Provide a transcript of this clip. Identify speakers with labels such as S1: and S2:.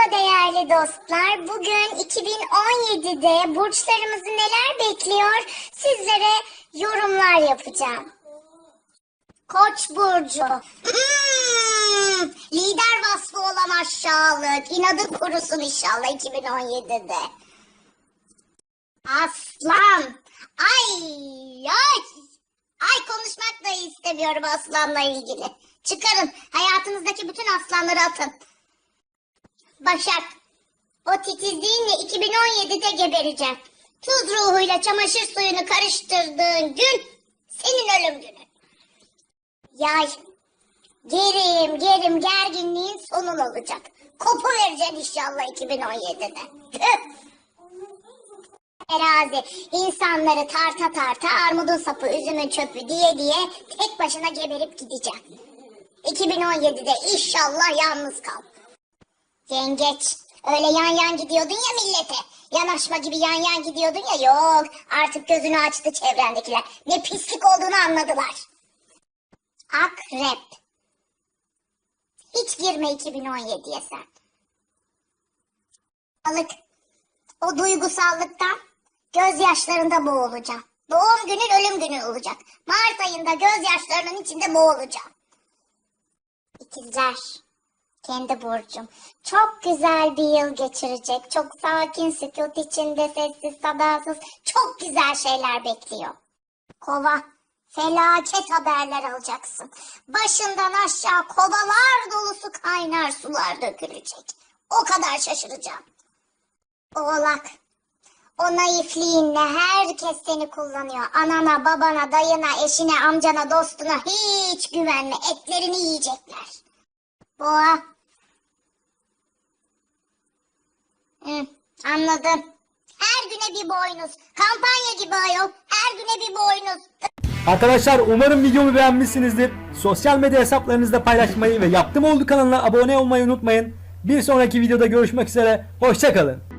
S1: Merhaba değerli dostlar. Bugün 2017'de burçlarımızı neler bekliyor sizlere yorumlar yapacağım. Koç burcu. Hmm, lider vasfı olan aşağılık. İnadı kurusun inşallah 2017'de. Aslan. Ay ay. Ay konuşmak da istemiyorum aslanla ilgili. Çıkarın hayatınızdaki bütün aslanları atın. Başak. O titizliğinle 2017'de gebereceğim. Tuz ruhuyla çamaşır suyunu karıştırdığın gün senin ölüm günün. Yay. Gerim gerim gerginliğin sonun olacak. Kopu vereceksin inşallah 2017'de. Tüh. Terazi insanları tarta tarta armudun sapı üzümün çöpü diye diye tek başına geberip gideceğim. 2017'de inşallah yalnız kal. Yengeç öyle yan yan gidiyordun ya millete. Yanaşma gibi yan yan gidiyordun ya yok artık gözünü açtı çevrendekiler. Ne pislik olduğunu anladılar. Akrep. Hiç girme 2017'ye sen. Balık. O duygusallıktan gözyaşlarında boğulacağım. Doğum günün ölüm günü olacak. Mart ayında gözyaşlarının içinde boğulacağım. İkizler. Kendi burcum. Çok güzel bir yıl geçirecek. Çok sakin, sükut içinde, sessiz, sadasız. Çok güzel şeyler bekliyor. Kova. Felaket haberler alacaksın. Başından aşağı kovalar dolusu kaynar sular dökülecek. O kadar şaşıracağım. Oğlak. O naifliğinle herkes seni kullanıyor. Anana, babana, dayına, eşine, amcana, dostuna hiç güvenme. Etlerini yiyecekler. Boğa. Anladım. Her güne bir boynuz. Kampanya gibi ayol. Her güne bir boynuz.
S2: Arkadaşlar umarım videomu beğenmişsinizdir. Sosyal medya hesaplarınızda paylaşmayı ve yaptım oldu kanalına abone olmayı unutmayın. Bir sonraki videoda görüşmek üzere. Hoşçakalın.